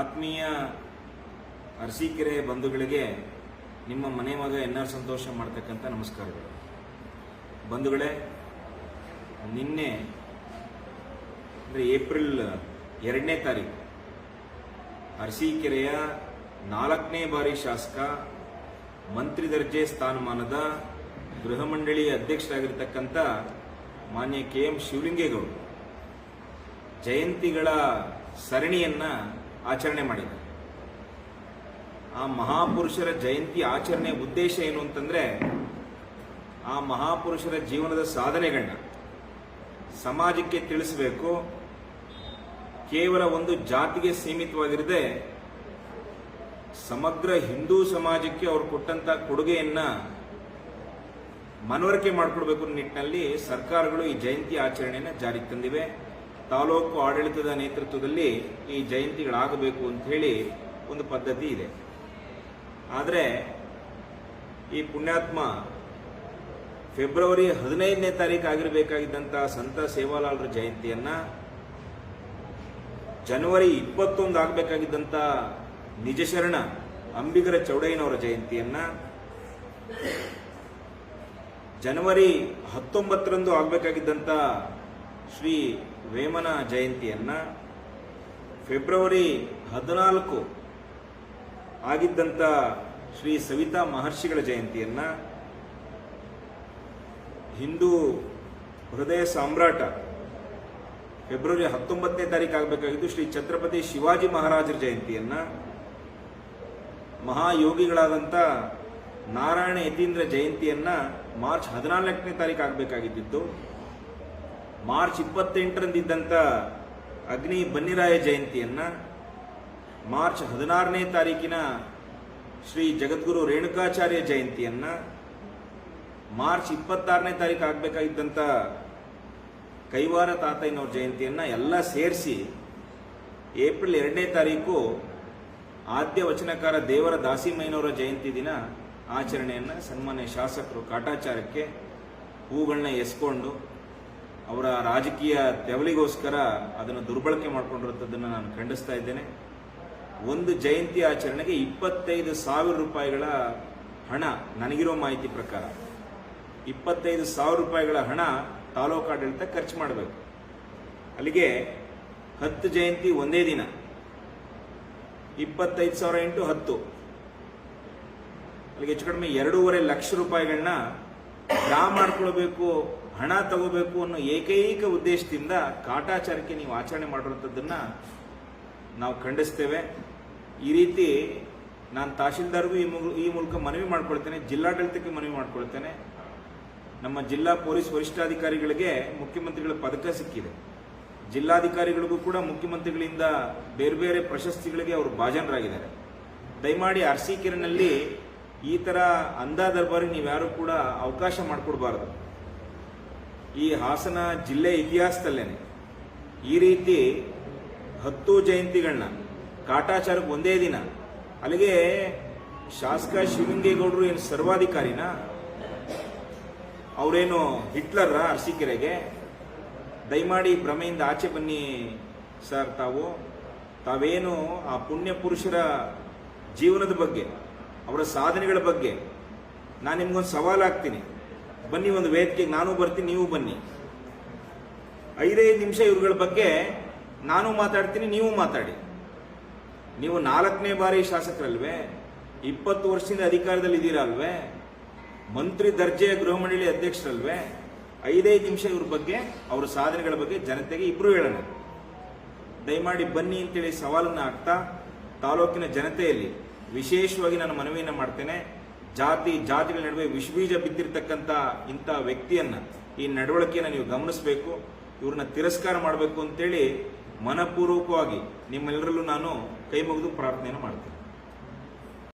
ಆತ್ಮೀಯ ಅರಸೀಕೆರೆ ಬಂಧುಗಳಿಗೆ ನಿಮ್ಮ ಮನೆ ಮಗ ಎನ್ ಸಂತೋಷ ಮಾಡ್ತಕ್ಕಂಥ ನಮಸ್ಕಾರಗಳು. ಬಂಧುಗಳೇ, ನಿನ್ನೆ ಅಂದರೆ ಏಪ್ರಿಲ್ ಎರಡನೇ ತಾರೀಕು ಅರಸೀಕೆರೆಯ ನಾಲ್ಕನೇ ಬಾರಿ ಶಾಸಕ, ಮಂತ್ರಿ ದರ್ಜೆ ಸ್ಥಾನಮಾನದ ಗೃಹ ಮಂಡಳಿ ಅಧ್ಯಕ್ಷರಾಗಿರ್ತಕ್ಕಂಥ ಮಾನ್ಯ ಕೆ ಎಂ ಶಿವಲಿಂಗೇಗೌಡರು ಜಯಂತಿಗಳ ಸರಣಿಯನ್ನ ಆಚರಣೆ ಮಾಡಿದ್ದಾರೆ ಆ ಮಹಾಪುರುಷರ ಜಯಂತಿ ಆಚರಣೆ ಉದ್ದೇಶ ಏನು ಅಂತಂದ್ರೆ, ಆ ಮಹಾಪುರುಷರ ಜೀವನದ ಸಾಧನೆಗಳನ್ನ ಸಮಾಜಕ್ಕೆ ತಿಳಿಸಬೇಕು. ಕೇವಲ ಒಂದು ಜಾತಿಗೆ ಸೀಮಿತವಾಗಿರದೆ ಸಮಗ್ರ ಹಿಂದೂ ಸಮಾಜಕ್ಕೆ ಅವರು ಕೊಟ್ಟಂತ ಕೊಡುಗೆಯನ್ನ ಮನವರಿಕೆ ಮಾಡಿಕೊಡ್ಬೇಕು ನಿಟ್ಟಿನಲ್ಲಿ ಸರ್ಕಾರಗಳು ಈ ಜಯಂತಿ ಆಚರಣೆಯನ್ನು ಜಾರಿಗೆ ತಂದಿವೆ. ತಾಲೂಕು ಆಡಳಿತದ ನೇತೃತ್ವದಲ್ಲಿ ಈ ಜಯಂತಿಗಳಾಗಬೇಕು ಅಂತ ಹೇಳಿ ಒಂದು ಪದ್ಧತಿ ಇದೆ. ಆದರೆ ಈ ಪುಣ್ಯಾತ್ಮ ಫೆಬ್ರವರಿ ಹದಿನೈದನೇ ತಾರೀಕು ಆಗಿರಬೇಕಾಗಿದ್ದಂಥ ಸಂತ ಸೇವಾಲಾಲ್ರ ಜಯಂತಿಯನ್ನ ಜನವರಿ ಇಪ್ಪತ್ತೊಂದು ಆಗಬೇಕಾಗಿದ್ದಂಥ ನಿಜಶರಣ ಅಂಬಿಗರ ಚೌಡಯ್ಯನವರ ಜಯಂತಿಯನ್ನ ಜನವರಿ ಹತ್ತೊಂಬತ್ತರಂದು ಆಗಬೇಕಾಗಿದ್ದಂಥ ಶ್ರೀ ವೇಮನ ಜಯಂತಿಯನ್ನ ಫೆಬ್ರವರಿ ಹದಿನಾಲ್ಕು ಆಗಿದ್ದಂಥ ಶ್ರೀ ಸವಿತಾ ಮಹರ್ಷಿಗಳ ಜಯಂತಿಯನ್ನ ಹಿಂದೂ ಹೃದಯ ಸಾಮ್ರಾಟ ಫೆಬ್ರವರಿ ಹತ್ತೊಂಬತ್ತನೇ ತಾರೀಕು ಆಗಬೇಕಾಗಿದ್ದು ಶ್ರೀ ಛತ್ರಪತಿ ಶಿವಾಜಿ ಮಹಾರಾಜರ ಜಯಂತಿಯನ್ನ ಮಹಾಯೋಗಿಗಳಾದಂಥ ನಾರಾಯಣ ಯತೀಂದ್ರ ಜಯಂತಿಯನ್ನ ಮಾರ್ಚ್ ಹದಿನಾಲ್ಕನೇ ತಾರೀಕು ಆಗಬೇಕಾಗಿದ್ದು ಮಾರ್ಚ್ ಇಪ್ಪತ್ತೆಂಟರಂದಿದ್ದಂಥ ಅಗ್ನಿ ಬನ್ನಿರಾಯ ಜಯಂತಿಯನ್ನು ಮಾರ್ಚ್ ಹದಿನಾರನೇ ತಾರೀಕಿನ ಶ್ರೀ ಜಗದ್ಗುರು ರೇಣುಕಾಚಾರ್ಯ ಜಯಂತಿಯನ್ನು ಮಾರ್ಚ್ ಇಪ್ಪತ್ತಾರನೇ ತಾರೀಕು ಆಗಬೇಕಾಗಿದ್ದಂಥ ಕೈವಾರ ತಾತಯ್ಯನವ್ರ ಜಯಂತಿಯನ್ನು ಎಲ್ಲ ಸೇರಿಸಿ ಏಪ್ರಿಲ್ ಎರಡನೇ ತಾರೀಕು ಆದ್ಯ ವಚನಕಾರ ದೇವರ ದಾಸಿಮಯ್ಯನವರ ಜಯಂತಿ ದಿನ ಆಚರಣೆಯನ್ನು ಸನ್ಮಾನ್ಯ ಶಾಸಕರು ಕಾಟಾಚಾರಕ್ಕೆ ಹೂಗಳನ್ನ ಎಸ್ಕೊಂಡು ಅವರ ರಾಜಕೀಯ ತೆವಲಿಗೋಸ್ಕರ ಅದನ್ನು ದುರ್ಬಳಕೆ ಮಾಡಿಕೊಂಡಿರುತ್ತದನ್ನು ನಾನು ಖಂಡಿಸ್ತಾ ಇದ್ದೇನೆ. ಒಂದು ಜಯಂತಿ ಆಚರಣೆಗೆ ಇಪ್ಪತ್ತೈದು ಸಾವಿರ ರೂಪಾಯಿಗಳ ಹಣ ನನಗಿರೋ ಮಾಹಿತಿ ಪ್ರಕಾರ ಇಪ್ಪತ್ತೈದು ಸಾವಿರ ರೂಪಾಯಿಗಳ ಹಣ ತಾಲೂಕು ಆಡಳಿತ ಖರ್ಚು ಮಾಡಬೇಕು. ಅಲ್ಲಿಗೆ ಹತ್ತು ಜಯಂತಿ ಒಂದೇ ದಿನ. ಇಪ್ಪತ್ತೈದು ಸಾವಿರ ಎಂಟು ಹತ್ತು. ಅಲ್ಲಿಗೆ ಹೆಚ್ಚು ಕಡಿಮೆ ಎರಡೂವರೆ ಲಕ್ಷ ರೂಪಾಯಿಗಳನ್ನ ಡ್ರಾ ಮಾಡ್ಕೊಳ್ಬೇಕು ಹಣ ತಗೋಬೇಕು ಅನ್ನೋ ಏಕೈಕ ಉದ್ದೇಶದಿಂದ ಕಾಟಾಚಾರಕ್ಕೆ ನೀವು ಆಚರಣೆ ಮಾಡಿರುವಂಥದ್ದನ್ನ ನಾವು ಖಂಡಿಸ್ತೇವೆ. ಈ ರೀತಿ ನಾನು ತಹಶೀಲ್ದಾರ್ಗೂ ಈ ಈ ಮೂಲಕ ಮನವಿ ಮಾಡ್ಕೊಳ್ತೇನೆ, ಜಿಲ್ಲಾಡಳಿತಕ್ಕೆ ಮನವಿ ಮಾಡ್ಕೊಳ್ತೇನೆ. ನಮ್ಮ ಜಿಲ್ಲಾ ಪೊಲೀಸ್ ವರಿಷ್ಠಾಧಿಕಾರಿಗಳಿಗೆ ಮುಖ್ಯಮಂತ್ರಿಗಳ ಪದಕ ಸಿಕ್ಕಿದೆ. ಜಿಲ್ಲಾಧಿಕಾರಿಗಳಿಗೂ ಕೂಡ ಮುಖ್ಯಮಂತ್ರಿಗಳಿಂದ ಬೇರೆ ಬೇರೆ ಪ್ರಶಸ್ತಿಗಳಿಗೆ ಅವರು ಭಾಜನರಾಗಿದ್ದಾರೆ. ದಯಮಾಡಿ ಅರಸೀಕೆರೆನಲ್ಲಿ ಈ ಥರ ನೀವು ನೀವ್ಯಾರು ಕೂಡ ಅವಕಾಶ ಮಾಡಿಕೊಡ್ಬಾರ್ದು. ಈ ಹಾಸನ ಜಿಲ್ಲೆ ಇತಿಹಾಸದಲ್ಲೇನೆ. ಈ ರೀತಿ ಹತ್ತು ಜಯಂತಿಗಳನ್ನ, ಕಾಟಾಚಾರಕ್ಕೆ ಒಂದೇ ದಿನ, ಅಲ್ಲಿಗೆ ಶಾಸಕ ಶಿವಲಿಂಗೇಗೌಡರು ಏನು ಸರ್ವಾಧಿಕಾರಿನ? ಅವರೇನು ಹಿಟ್ಲರ ಅರಸೀಕೆರೆಗೆ? ದಯಮಾಡಿ ಭ್ರಮೆಯಿಂದ ಆಚೆ ಬನ್ನಿ ಸರ್ ತಾವು. ತಾವೇನು ಆ ಪುಣ್ಯ ಪುರುಷರ ಜೀವನದ ಬಗ್ಗೆ, ಅವರ ಸಾಧನೆಗಳ ಬಗ್ಗೆ, ನಾನು ನಿಮ್ಗೊಂದು ಹಾಕ್ತೀನಿ ಬನ್ನಿ ಒಂದು ವೇದಿಕೆಗೆ, ನಾನು ಬರ್ತೀನಿ, ನೀವು ಬನ್ನಿ. ಐದೈದು ನಿಮಿಷ ಇವ್ರಗಳ ಬಗ್ಗೆ ನಾನು ಮಾತಾಡ್ತೀನಿ, ನೀವು ಮಾತಾಡಿ. ನೀವು ನಾಲ್ಕನೇ ಬಾರಿ ಶಾಸಕರಲ್ವೇ? ಇಪ್ಪತ್ತು ವರ್ಷದಿಂದ ಅಧಿಕಾರದಲ್ಲಿ ಇದ್ದೀರಾ ಅಲ್ವೇ ಮಂತ್ರಿ ದರ್ಜೆಯ ಗೃಹ ಮಂಡಳಿ ಅಧ್ಯಕ್ಷರಲ್ವೇ? ಐದೈದು ನಿಮಿಷ ಇವ್ರ ಬಗ್ಗೆ, ಅವರ ಸಾಧನೆಗಳ ಬಗ್ಗೆ ಜನತೆಗೆ ಇಬ್ರು ಹೇಳೋಣ. ದಯಮಾಡಿ ಬನ್ನಿ ಅಂತೇಳಿ ಸವಾಲನ್ನು ಹಾಕ್ತಾ, ತಾಲೂಕಿನ ಜನತೆಯಲ್ಲಿ ವಿಶೇಷವಾಗಿ ನಾನು ಮನವಿಯನ್ನು ಮಾಡ್ತೇನೆ. ಜಾತಿ, ಜಾತಿಗಳ ನಡುವೆ ವಿಷಬೀಜ ಬಿದ್ದಿರ್ತಕ್ಕಂಥ ಇಂಥ ವ್ಯಕ್ತಿಯನ್ನ ಈ ನಡವಳಿಕೆಯನ್ನು ನೀವು ಗಮನಿಸಬೇಕು, ಇವ್ರನ್ನ ತಿರಸ್ಕಾರ ಮಾಡಬೇಕು ಅಂತೇಳಿ ಮನಪೂರ್ವಕವಾಗಿ ನಿಮ್ಮೆಲ್ಲರಲ್ಲೂ ನಾನು ಕೈ ಮುಗಿದು ಪ್ರಾರ್ಥನೆಯನ್ನು ಮಾಡ್ತೇನೆ.